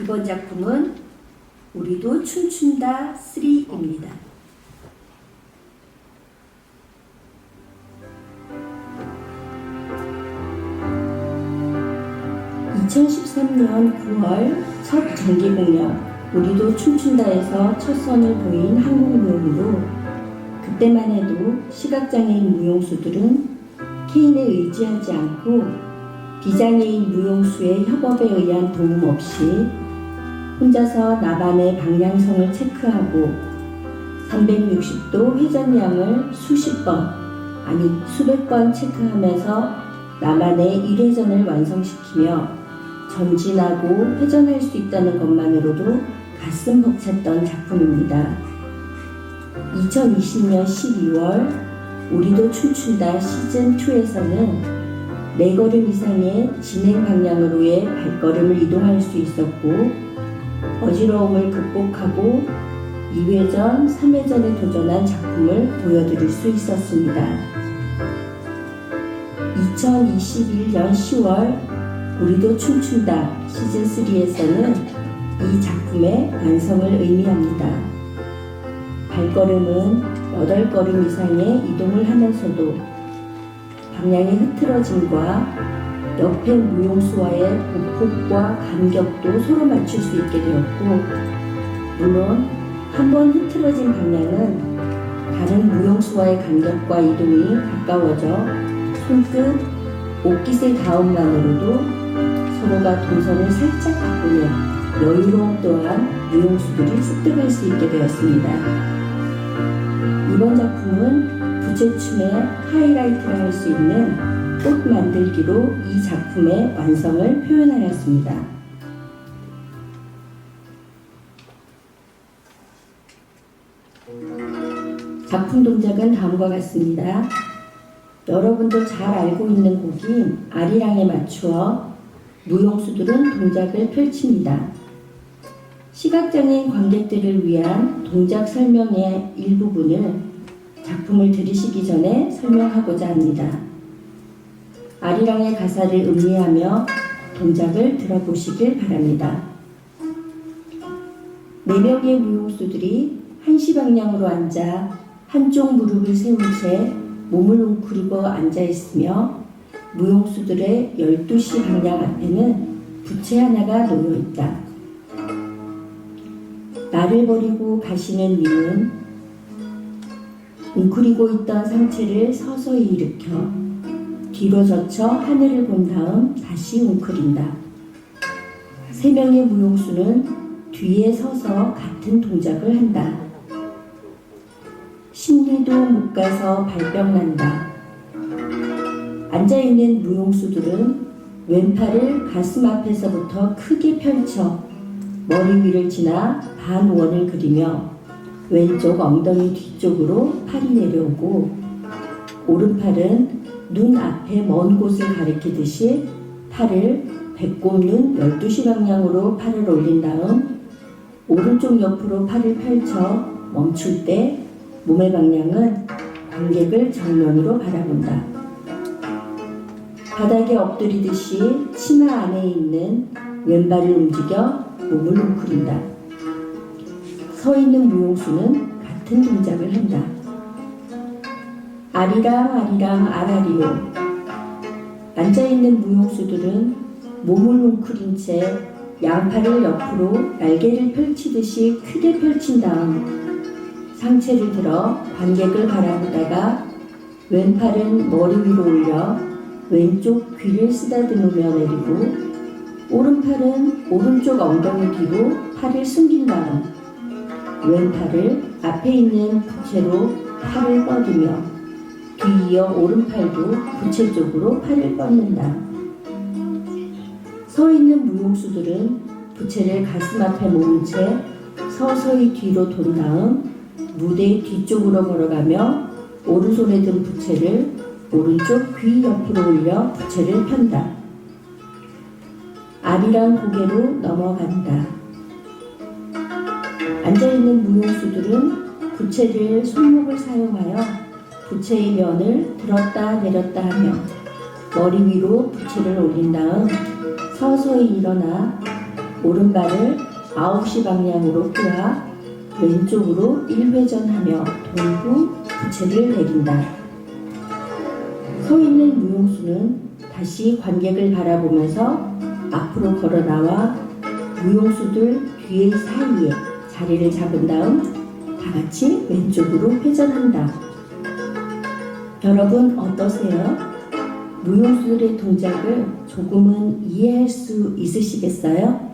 이번 작품은 우리도 춤춘다 3입니다. (2013년 9월) 첫 정기 공연 우리도 춤춘다에서 첫 선을 보인 한국 무용으로 그때만 해도 시각장애인 무용수들은 케인에 의지하지 않고 비장애인 무용수의 협업에 의한 도움 없이 혼자서 나만의 방향성을 체크하고 360도 회전량을 수십 번, 아니 수백 번 체크하면서 나만의 1회전을 완성시키며 전진하고 회전할 수 있다는 것만으로도 가슴 벅찼던 작품입니다. 2020년 12월 우리도 춤춘다 시즌2에서는 네 걸음 이상의 진행 방향으로의 발걸음을 이동할 수 있었고 어지러움을 극복하고 2회전, 3회전에 도전한 작품을 보여드릴 수 있었습니다. 2021년 10월 우리도 춤춘다 시즌3에서는 이 작품의 완성을 의미합니다. 발걸음은 8걸음 이상의 이동을 하면서도 방향의 흐트러짐과 옆에 무용수와의 보폭과 간격도 서로 맞출 수 있게 되었고 물론 한 번 흐트러진 방향은 다른 무용수와의 간격과 이동이 가까워져 손끝, 옷깃의 닿음만으로도 서로가 동선을 살짝 바꾸는 여유로움 또한 무용수들이 습득할 수 있게 되었습니다. 이번 작품은 부채춤의 하이라이트라 할수 있는 꽃 만들기로 이 작품의 완성을 표현하였습니다. 작품 동작은 다음과 같습니다. 여러분도 잘 알고 있는 곡인 아리랑에 맞추어 무용수들은 동작을 펼칩니다. 시각장애인 관객들을 위한 동작 설명의 일부분을 작품을 들으시기 전에 설명하고자 합니다. 아리랑의 가사를 음미하며 동작을 들어보시길 바랍니다. 네 명의 무용수들이 한시 방향으로 앉아 한쪽 무릎을 세운 채 몸을 웅크리고 앉아 있으며 무용수들의 12시 방향 앞에는 부채 하나가 놓여 있다. 나를 버리고 가시는 님은 웅크리고 있던 상체를 서서히 일으켜 뒤로 젖혀 하늘을 본 다음 다시 웅크린다. 세 명의 무용수는 뒤에 서서 같은 동작을 한다. 심리도 못 가서 발병 난다. 앉아있는 무용수들은 왼팔을 가슴 앞에서부터 크게 펼쳐 머리 위를 지나 반원을 그리며 왼쪽 엉덩이 뒤쪽으로 팔이 내려오고 오른팔은 눈 앞에 먼 곳을 가리키듯이 팔을 배꼽 눈 12시 방향으로 팔을 올린 다음 오른쪽 옆으로 팔을 펼쳐 멈출 때 몸의 방향은 관객을 정면으로 바라본다. 바닥에 엎드리듯이 치마 안에 있는 왼발을 움직여 몸을 웅크린다. 서 있는 무용수는 같은 동작을 한다. 아리랑 아리랑 아라리요. 앉아있는 무용수들은 몸을 웅크린 채 양팔을 옆으로 날개를 펼치듯이 크게 펼친 다음 상체를 들어 관객을 바라보다가 왼팔은 머리 위로 올려 왼쪽 귀를 쓰다듬으며 내리고 오른팔은 오른쪽 엉덩이 뒤로 팔을 숨긴 다음 왼팔을 앞에 있는 부채로 팔을 뻗으며 뒤이어 오른팔도 부채 쪽으로 팔을 뻗는다. 서 있는 무용수들은 부채를 가슴 앞에 모은 채 서서히 뒤로 돈 다음 무대 뒤쪽으로 걸어가며 오른손에 든 부채를 오른쪽 귀 옆으로 올려 부채를 편다. 아리랑 고개로 넘어간다. 앉아있는 무용수들은 부채를 손목을 사용하여 부채의 면을 들었다 내렸다 하며 머리 위로 부채를 올린 다음 서서히 일어나 오른발을 9시 방향으로 휘와 왼쪽으로 1회전하며 돌후 부채를 내린다. 서 있는 무용수는 다시 관객을 바라보면서 앞으로 걸어 나와 무용수들 뒤의 사이에 자리를 잡은 다음 다 같이 왼쪽으로 회전한다. 여러분 어떠세요? 무용수들의 동작을 조금은 이해할 수 있으시겠어요?